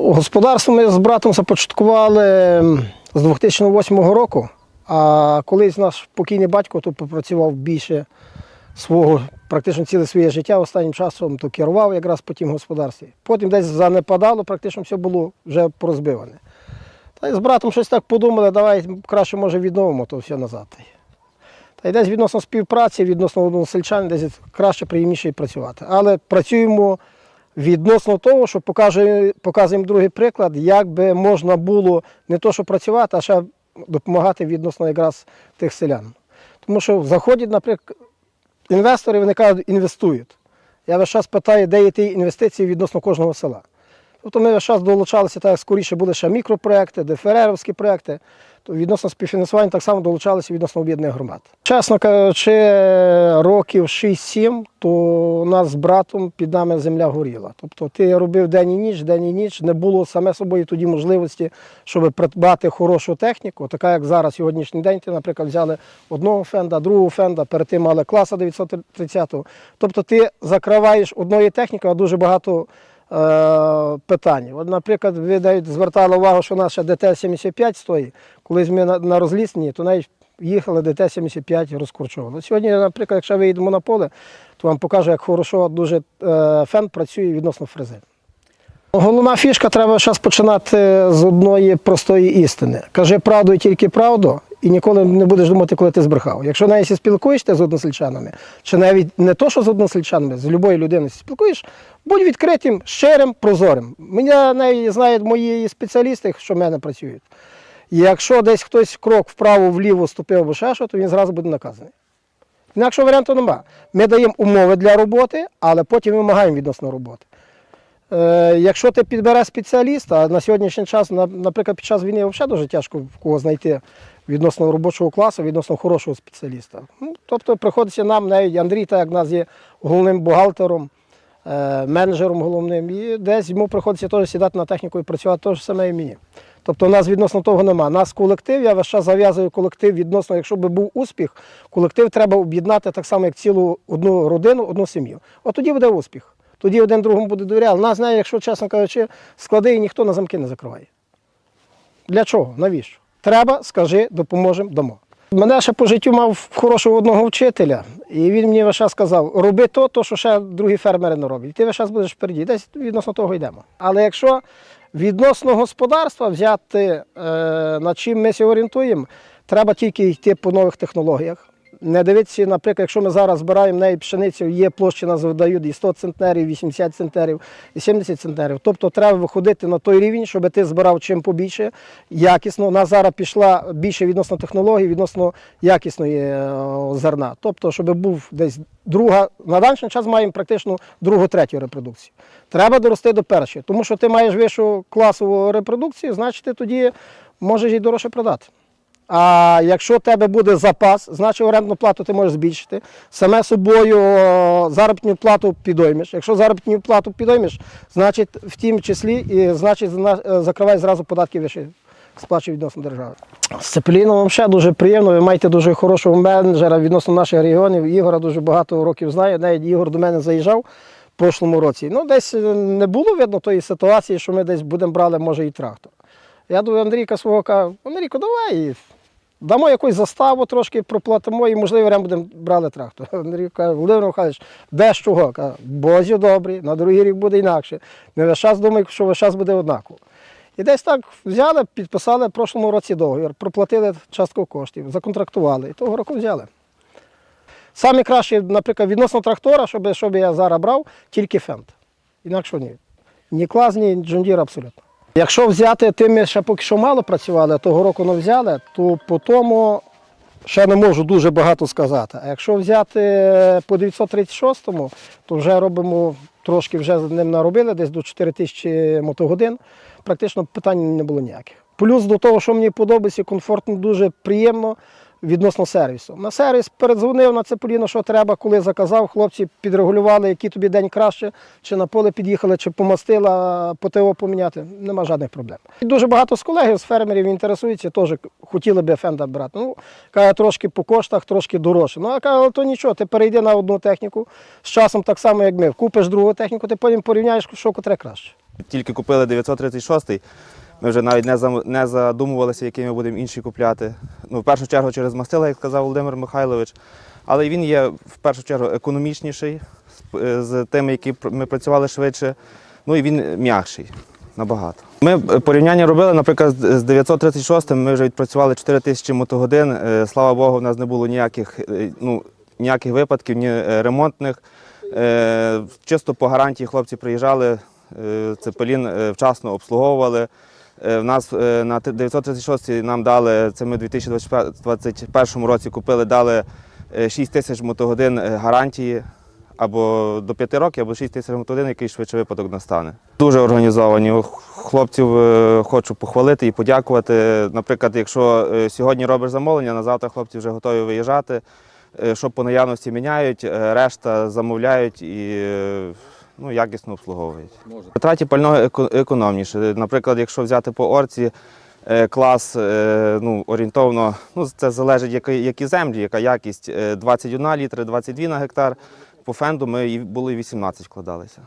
Господарство ми з братом започаткували з 2008 року, а колись наш покійний батько тут попрацював більше свого, практично ціле своє життя останнім часом то керував якраз по тім господарстві. Потім десь занепадало, практично все було вже порозбиване. Та й з братом щось так подумали, давай краще може відновимо то все назад. Та й десь відносно співпраці, відносно односельчан, десь краще приємніше працювати. Але працюємо відносно того, що показуємо другий приклад, як би можна було не то, що працювати, а ще допомагати відносно якраз тих селян. Тому що заходять, наприклад, інвестори, вони кажуть, інвестують. Я весь час питаю, де є ті інвестиції відносно кожного села. Тобто ми час долучалися, так скоріше були ще мікропроекти, ДФРРівські проекти, то відносно співфінансування так само долучалися відносно об'єднаних громад. Чесно кажучи, років 6-7, то у нас з братом під нами земля горіла. Тобто ти робив день і ніч, день і ніч, не було саме собою тоді можливості, щоб придбати хорошу техніку, така як зараз, сьогоднішній день, ти, наприклад, взяли одного фенда, другого фенда, перед тим мали класа 930-го. Тобто ти закриваєш одної техніки, а дуже багато питань. От, наприклад, ви навіть звертали увагу, що наша ДТ-75 стоїть. Колись ми на, розлісні, то навіть їхали ДТ-75 розкурчовували. Сьогодні, наприклад, якщо виїдемо на поле, то вам покажу, як хорошо дуже е, фен працює відносно фрези. Головна фішка треба зараз починати з одної простої істини. Кажи правду і тільки правду, і ніколи не будеш думати, коли ти збрехав. Якщо навіть спілкуєшся з односельчанами, чи навіть не то, що з односельчанами, з любою людиною спілкуєш, будь відкритим, щирим, прозорим. Мене навіть знають мої спеціалісти, що в мене працюють. Якщо десь хтось крок вправо-вліво ступив або ще що, то він зразу буде наказаний. Інакшого варіанту нема. Ми даємо умови для роботи, але потім вимагаємо відносно роботи. Е, якщо ти підбереш спеціаліста, на сьогоднішній час, наприклад, під час війни взагалі дуже тяжко в кого знайти відносно робочого класу, відносно хорошого спеціаліста. Ну, тобто приходиться нам, навіть Андрій, так як нас є головним бухгалтером, е, менеджером головним, і десь йому приходиться теж сідати на техніку і працювати те ж саме і мені. Тобто у нас відносно того нема. Нас колектив, я весь час зав'язую колектив відносно, якщо би був успіх, колектив треба об'єднати так само, як цілу одну родину, одну сім'ю. От тоді буде успіх. Тоді один другому буде довіряти. Нас знає, якщо чесно кажучи, склади і ніхто на замки не закриває. Для чого? Навіщо? Треба, скажи, допоможемо, дамо. Мене ще по життю мав хорошого одного вчителя, і він мені час сказав: роби то, то, що ще другі фермери не роблять. Ти весь час будеш впереді. Десь відносно того йдемо. Але якщо відносно господарства взяти, е, над чим ми сьогодні орієнтуємо, треба тільки йти по нових технологіях. Не дивитися, наприклад, якщо ми зараз збираємо неї пшеницю, є площі нас видають і 100 центнерів, 80 центнерів, і 70 центнерів. Тобто треба виходити на той рівень, щоб ти збирав чим побільше, якісно. У нас зараз пішла більше відносно технологій, відносно якісної е, зерна. Тобто, щоб був десь друга, на даний час маємо практично другу, третю репродукцію. Треба дорости до першої, тому що ти маєш вищу класову репродукцію, значить ти тоді можеш її дорожче продати. А якщо в тебе буде запас, значить орендну плату ти можеш збільшити. Саме собою заробітну плату підоймеш. Якщо заробітну плату підоймеш, значить в тім числі і значить е, закривай зразу податки вище сплачує відносно держави. З Цепеліном ще дуже приємно. Ви маєте дуже хорошого менеджера відносно наших регіонів. Ігора дуже багато років знає. Навіть Ігор до мене заїжджав в прошлому році. Ну, десь е, не було видно тої ситуації, що ми десь будемо брали, може, і трактор. Я до Андрійка свого кажу, Андрійко, давай. Дамо якусь заставу трошки проплатимо і, можливо, варіант будемо брали трактор. Андрій каже, Володимир Михайлович, де з чого? Каже, Бозі добрі, на другий рік буде інакше. Не весь час думаю, що весь час буде однаково. І десь так взяли, підписали в прошлому році договір, проплатили частку коштів, законтрактували і того року взяли. Саме краще, наприклад, відносно трактора, щоб, щоб я зараз брав, тільки фент. Інакше ні. Ні клас, ні джундір абсолютно. Якщо взяти, тим ми ще поки що мало працювали, того року не взяли, то по тому ще не можу дуже багато сказати. А якщо взяти по 936-му, то вже робимо трошки вже з ним наробили, десь до 4 тисячі мотогодин. Практично питань не було ніяких. Плюс до того, що мені подобається, комфортно, дуже приємно відносно сервісу. На сервіс передзвонив на це поліно, що треба, коли заказав, хлопці підрегулювали, який тобі день краще, чи на поле під'їхали, чи помастила, по поміняти. Нема жодних проблем. І дуже багато з колегів, з фермерів інтересуються, теж хотіли би фенда брати. Ну, каже, трошки по коштах, трошки дорожче. Ну, а каже, то нічого, ти перейди на одну техніку з часом так само, як ми. Купиш другу техніку, ти потім порівняєш, що котре краще. Тільки купили 936 ми вже навіть не, задумувалися, який ми будемо інші купляти. Ну, в першу чергу через мастила, як сказав Володимир Михайлович. Але він є в першу чергу економічніший з, е, з тими, які ми працювали швидше. Ну і він м'якший набагато. Ми е, порівняння робили, наприклад, з з 936 ми вже відпрацювали 4 тисячі мотогодин. Е, Слава Богу, в нас не було ніяких, ну, ніяких випадків, ні ремонтних. Чисто по гарантії хлопці приїжджали, цепелін вчасно обслуговували. Е, В нас е, на 936 нам дали, це ми у 2021 році купили, дали е, 6 тисяч мотогодин е, гарантії або до 5 років, або 6 тисяч мотогодин, який швидше випадок настане. Дуже організовані. Хлопців е, хочу похвалити і подякувати. Наприклад, якщо е, сьогодні робиш замовлення, на завтра хлопці вже готові виїжджати. Е, Що по наявності міняють, е, решта замовляють і е, ну, якісно обслуговують. В траті пального економніше. Наприклад, якщо взяти по орці е, клас е, ну, орієнтовно, ну, це залежить які, які землі, яка якість, е, 21 літри, 22 на гектар. По фенду ми були 18 вкладалися.